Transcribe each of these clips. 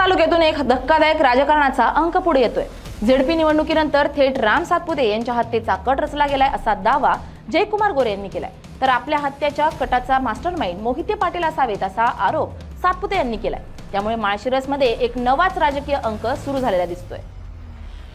तालुक्यातून एक धक्कादायक राजकारणाचा अंक पुढे येतोय. झेडपी निवडणुकीनंतर थेट राम सातपुते यांच्या हत्येचा कट रचला गेलाय असा दावा जयकुमार गोरे यांनी केलाय. तर आपल्या हत्येच्या कटाचा मास्टर माइंड मोहिते पाटील असावेत असा आरोप सातपुते यांनी केलाय. त्यामुळे माळशिरसमध्ये एक नवाच राजकीय अंक सुरू झालेला दिसतोय.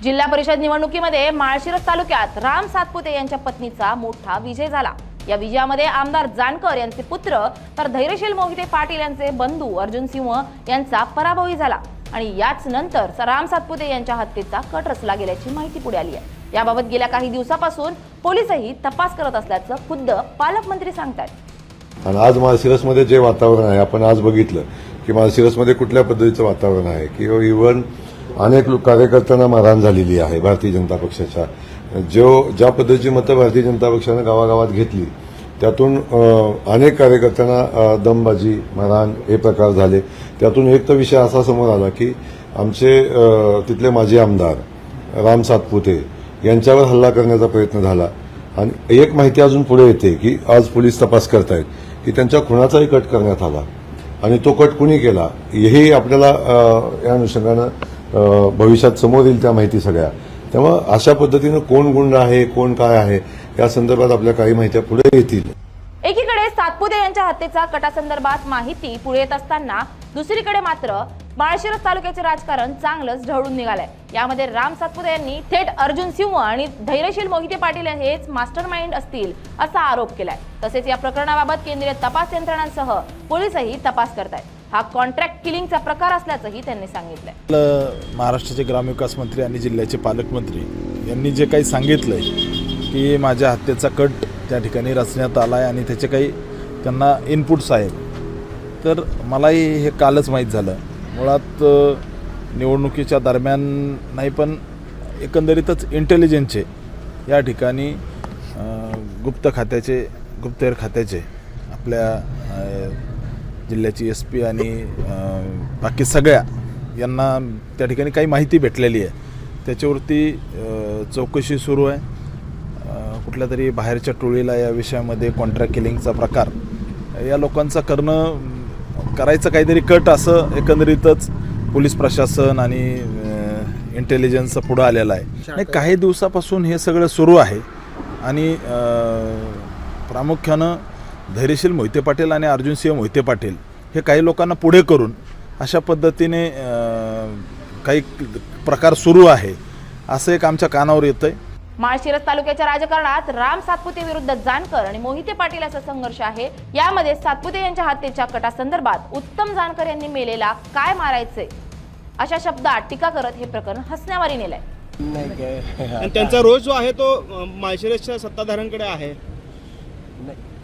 जिल्हा परिषद निवडणुकीमध्ये माळशिरस तालुक्यात राम सातपुते यांच्या पत्नीचा मोठा विजय झाला. या विजयामध्ये आमदार जानकर यांचे पुत्र तर धैर्यशील मोहिते पाटील यांचे बंधू अर्जुन सिंह यांचा पराभवही झाला. आणि याच नंतर राम सातपुते यांच्या हत्येचा कट रचला गेल्याची माहिती पुढे आली आहे. याबाबत गेल्या काही दिवसापासून पोलिसही तपास करत असल्याचं खुद्द पालकमंत्री सांगतात आणि आज माळशिरसमध्ये जे वातावरण आहे आपण आज बघितलं की माळशिरसमध्ये कुठल्या पद्धतीचं वातावरण आहे किंवा इव्हन अनेक लोक कार्यकर्त्यांना मारहाण झालेली आहे भारतीय जनता पक्षाच्या जो ज्या पद्धतीची मतं भारतीय जनता पक्षानं गावागावात घेतली त्यातून अनेक कार्यकर्त्यांना दमबाजी मारहाण हे प्रकार झाले. त्यातून एक तर विषय असा समोर आला की आमचे तिथले माजी आमदार राम सातपुते यांच्यावर हल्ला करण्याचा प्रयत्न झाला. आणि एक माहिती अजून पुढे येते की आज पोलीस तपास करतायत की त्यांच्या खुणाचाही कट करण्यात आला. आणि तो कट कुणी केला? हेही आपल्याला या अनुषंगानं भविष्यात समोर येईल त्या माहिती सगळ्या. त्यामुळं अशा पद्धतीनं कोण गुंड आहे कोण काय आहे या संदर्भात आपल्या काही माहित्या पुढे येतील. एकीकडे सातपुते यांच्या हत्येचा कटासंदर्भात माहिती पुढे येत असताना दुसरीकडे मात्र माळशिरस तालुक्याचे राजकारण चांगलंच ढळून निघालंय. यामध्ये राम सातपुते यांनी थेट अर्जुन सिंह आणि धैर्यशील मोहिते पाटील हेच मास्टर माइंड असतील असा आरोप केलाय. तसेच या प्रकरणाबाबत केंद्रीय तपास यंत्रणांसह पोलीसही तपास करतायत. हा कॉन्ट्रॅक्ट किलिंगचा प्रकार असल्याचंही त्यांनी सांगितलंय. आपलं महाराष्ट्राचे ग्रामविकास मंत्री आणि जिल्ह्याचे पालकमंत्री यांनी जे काही सांगितलं आहे की माझ्या हत्येचा कट त्या ठिकाणी रचण्यात आला आहे आणि त्याचे काही त्यांना इनपुट्स आहेत. तर मलाही हे कालच माहीत झालं. मुळात निवडणुकीच्या दरम्यान नाही पण एकंदरीतच इंटेलिजन्सचे या ठिकाणी गुप्त खात्याचे गुप्तहेर खात्याचे आपल्या जिल्ह्याची एस पी आणि बाकी सगळ्या यांना त्या ठिकाणी काही माहिती भेटलेली आहे. त्याच्यावरती चौकशी सुरू आहे. कुठल्या तरी बाहेरच्या टोळीला या विषयामध्ये कॉन्ट्रॅक्ट किलिंगचा प्रकार. या लोकांचा करणं करायचं काहीतरी कट असं एकंदरीतच पोलीस प्रशासन आणि इंटेलिजन्सचा पुढं आलेला आहे. आणि काही दिवसापासून हे सगळं सुरू आहे. आणि प्रामुख्यानं धैर्यशील मोहिते पाटील आणि अर्जुनसिंह मोहिते पाटील हे काही लोकांना पुढे करून अशा पद्धतीने काही प्रकार सुरू आहे असं एक आमच्या कानावर येतं आहे माळशिरस तालुक्याच्या राजकारणात राम सातपुते विरुद्ध जानकर आणि मोहिते पाटील असा संघर्ष आहे. यामध्ये सातपुते यांच्या हत्येच्या कटासंदर्भात उत्तम जानकर यांनी मेलेला काय मारायचे अशा शब्दात टीका करत हे प्रकरण हसण्यावारी नेलंय. त्यांचा रोज जो आहे तो माळशिरसच्या सत्ताधाऱ्यांकडे आहे.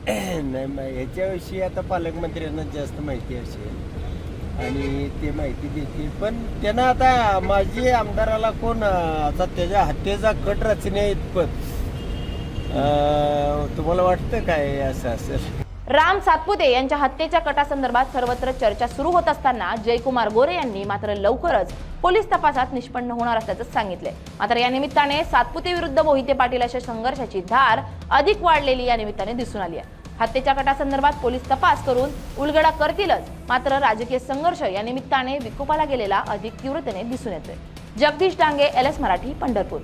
नाही मग ह्याच्याविषयी आता पालकमंत्र्यांना जास्त माहिती असेल. आणि ते माहिती देतील. पण त्यांना आता माझी आमदाराला कोण आता त्याच्या हत्येचा कट रचने इतपत तुम्हाला वाटतं काय असं असेल? राम सातपुते यांच्या हत्येच्या कटासंदर्भात सर्वत्र चर्चा सुरू होत असताना जयकुमार गोरे यांनी मात्र लवकरच पोलीस तपासात निष्पन्न होणार असल्याचं सांगितले मात्र या निमित्ताने सातपुते विरुद्ध मोहिते पाटील अशा संघर्षाची धार अधिक वाढलेली या निमित्ताने दिसून आली आहे. हत्येच्या कटासंदर्भात पोलीस तपास करून उलगडा करतीलच मात्र राजकीय संघर्ष या निमित्ताने विकोपाला गेलेला अधिक तीव्रतेने दिसून येतोय. Jagdish Dange L S Marathi Pandharpur.